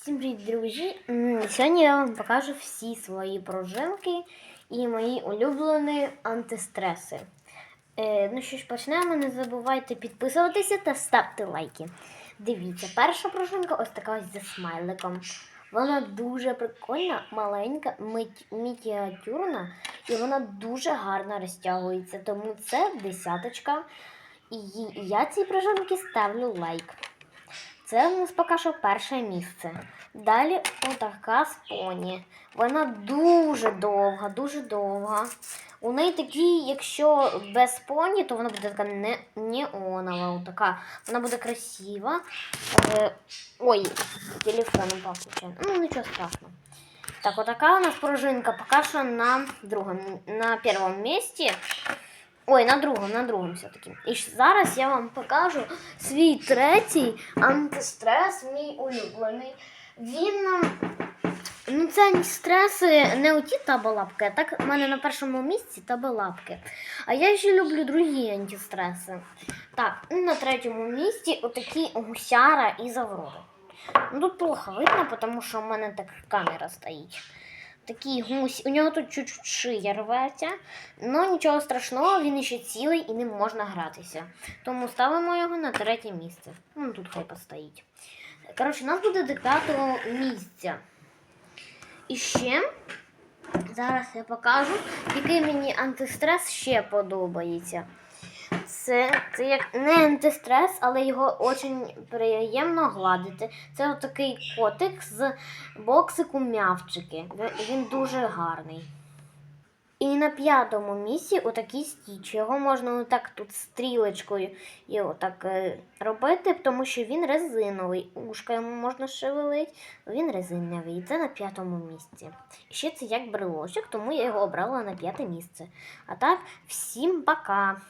Всім привіт, друзі! Сьогодні я вам покажу всі свої пружинки і мої улюблені антистреси. Е, ну що ж, почнемо. Не забувайте підписуватися та ставте лайки. Дивіться, перша пружинка ось така ось зі смайликом. Вона дуже прикольна, маленька, мініатюрна, і вона дуже гарно розтягується. Тому це десяточка. І я цій пружинці ставлю лайк. Це у нас поки що перше місце. Далі отака споні. Вона дуже довга, дуже довга. У неї такі, якщо без поні, то вона буде така не, неонова. Така. Вона буде красива. Е, ой, телефон упав случайно. Ну, нічого страшного. Так, отака у нас пружинка поки що на другому, на першому місці. Ой, на другому, на другому все-таки. І зараз я вам покажу свій третій антистрес, мій улюблений. Він. ем, Ну, це антистреси не оті табалапки, а так в мене на першому місці табалапки. А я ще люблю другі антистреси. Так, на третьому місці отакі гусяра і завроди. Ну, тут плохо видно, тому що в мене так камера стоїть. Такий гусь, у нього тут чуть-чуть шия рветься, але нічого страшного, він ще цілий і ним можна гратися. Тому ставимо його на третє місце. Ну, тут хай постоїть. Коротше, нас буде до п'ятого місця. І ще зараз я покажу, який мені антистрес ще подобається. Це, це як не антистрес, але його дуже приємно гладити. Це отакий котик з боксику м'явчики. Він дуже гарний. І на п'ятому місці отакий стіч. Його можна отак тут стрілочкою і отак е, робити, тому що він резиновий. Ушка йому можна шевелити, він резиновий. І це на п'ятому місці. І ще це як брелочок, тому я його обрала на п'яте місце. А так, всім пока!